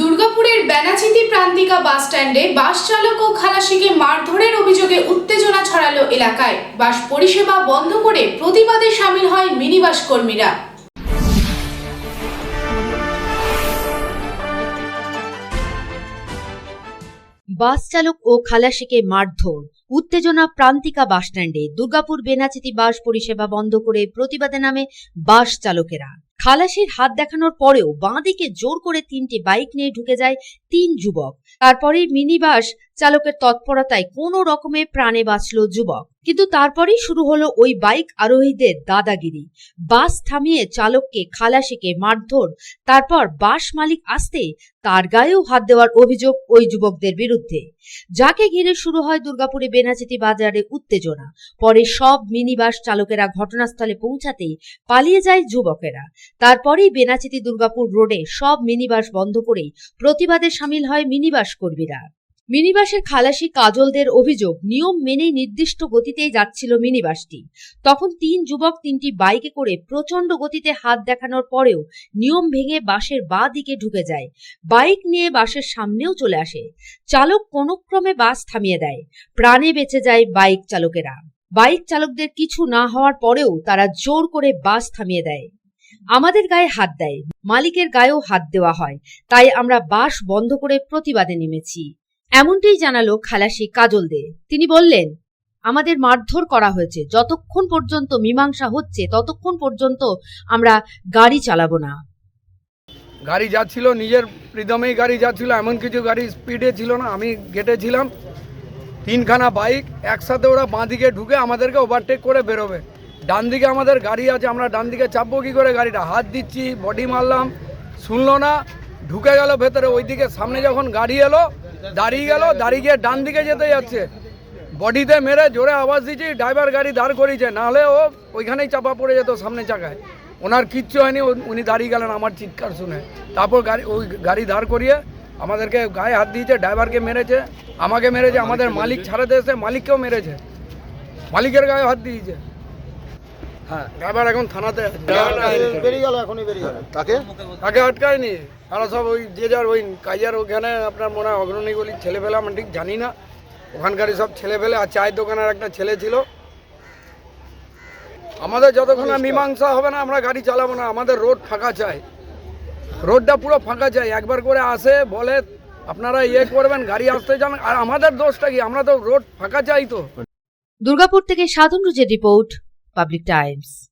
দুর্গাপুরের বেনাচিতি প্রান্তিকা বাস স্ট্যান্ডে বাস চালক ও খালাসিকে মারধরের অভিযোগে উত্তেজনা ছড়ালো এলাকায়। বাস পরিষেবা বন্ধ করে প্রতিবাদে সামিল হয় মিনিবাস কর্মীরা। বাস চালক ও খালাসিকে মারধর, উত্তেজনা প্রান্তিকা বাস স্ট্যান্ডে দুর্গাপুর বেনাচিতি বাস পরিষেবা বন্ধ করে প্রতিবাদে নামে বাস চালকেরা। খালাসির হাত দেখানোর পরেও বাঁদিকে জোর করে তিনটি বাইক নিয়ে ঢুকে যায় তিন যুবক। তারপরেই মিনি বাস চালকের তৎপরতায় কোনো রকমে প্রাণে বাঁচল যুবক। কিন্তু তারপরেই শুরু হলো ওই বাইক আরোহীদের দাদাগিরি। বাস থামিয়ে চালককে খালাসিকে মারধর, তারপর বাস মালিক আসতে তার গায়েও হাত দেওয়ার অভিযোগ ওই যুবকদের বিরুদ্ধে। যাকে ঘিরে শুরু হয় দুর্গাপুরে বেনাচিতি বাজারে উত্তেজনা। পরে সব মিনি বাস চালকেরা ঘটনাস্থলে পৌঁছাতে পালিয়ে যায় যুবকেরা। তারপরেই বেনাচিতি দুর্গাপুর রোডে সব মিনিবাস বন্ধ করেই প্রতিবাদে সামিল হয় মিনিবাস কর্মীরা। মিনিবাসের খালাসি কাজলদের অভিযোগ, নিয়ম মেনেই নির্দিষ্ট গতিতেই যাচ্ছিল মিনিবাসটি। তখন তিন যুবক তিনটি বাইকে করে প্রচণ্ড গতিতে হাত দেখানোর পরেও নিয়ম ভেঙে বাসের বাঁ দিকে ঢুকে যায়। বাইক নিয়ে বাসের সামনেও চলে আসে। চালক কোনো ক্রমে বাস থামিয়ে দেয়। প্রাণে বেঁচে যায় বাইক চালকেরা। বাইক চালকদের কিছু না হওয়ার পরেও তারা জোর করে বাস থামিয়ে দেয়। আমাদের গায়ে হাত দেয়। মালিকের গায়েও হাত দেওয়া হয়। তাই আমরা বাস বন্ধ করে প্রতিবাদে নেমেছি। এমনটাই জানালো খালাসি কাজল দে তিনি বললেন, আমাদের মারধর করা হয়েছে। যতক্ষণ পর্যন্ত মীমাংসা হচ্ছে, ততক্ষণ পর্যন্ত আমরা গাড়ি চালাবো না। গাড়ি যাচ্ছিল, নিজের প্রিদমেই গাড়ি যাচ্ছিল, এমন কিছু গাড়ি স্পিডে ছিল না। আমি গেটে ছিলাম, তিনখানা বাইক, একসাথে ওরা বাঁ দিকে ঢুকে আমাদেরকে ওভারটেক করে বেরোবে। ডান দিকে আমাদের গাড়ি আছে, আমরা ডান দিকে চাপবো কী করে গাড়িটা? হাত দিচ্ছি বডি মারলাম, শুনলো না, ঢুকে গেল ভেতরে, ওইদিকে সামনে যখন গাড়ি এলো দাঁড়িয়ে গেল, দাঁড়িয়ে গিয়ে ডান দিকে যেতে যাচ্ছে। বডিতে মেরে জোরে আওয়াজ দিচ্ছি ড্রাইভার গাড়ি দাঁড় করিয়েছে, নাহলে ও ওইখানেই চাপা পড়ে যেত সামনে চাকায়। ওনার কিচ্ছু হয়নি উনি দাঁড়িয়ে গেলেন আমার চিৎকার শুনে। তারপর গাড়ি ওই গাড়ি দাঁড় করিয়ে আমাদেরকে গায়ে হাত দিয়েছে, ড্রাইভারকে মেরেছে, আমাকে মেরেছে, আমাদের মালিক ছাড়াতে এসে মালিককেও মেরেছে। মালিকের গায়ে হাত দিয়েছে। হ্যাঁ। ড্রাইভার এখন থানাতে বেরিয়ে গেল। এখনই বেরিয়ে গেল। তাকে? তাকে আটকায়নি। তারা সব ওই যে যার ওই কাজার ওখানে আপনার মনে হয় অগ্রণীগুলির ছেলে পেলে আমি ঠিক জানি না। ওখানকারই সব ছেলে পেলে আর চায়ের দোকানের একটা ছেলে ছিল। আমাদের যতক্ষণ না মীমাংসা হবে না আমরা গাড়ি চালাবো না আমাদের রোড ফাঁকা চাই। রোডটা পুরো ফাঁকা চাই। একবার করে আসে বলে আপনারা ইয়ে করবেন গাড়ি আসতে যান আর আমাদের দোষটা কি? আমরা তো রোড ফাঁকা চাই তো। দুর্গাপুর থেকে সাধন রুজের রিপোর্ট। Public Times.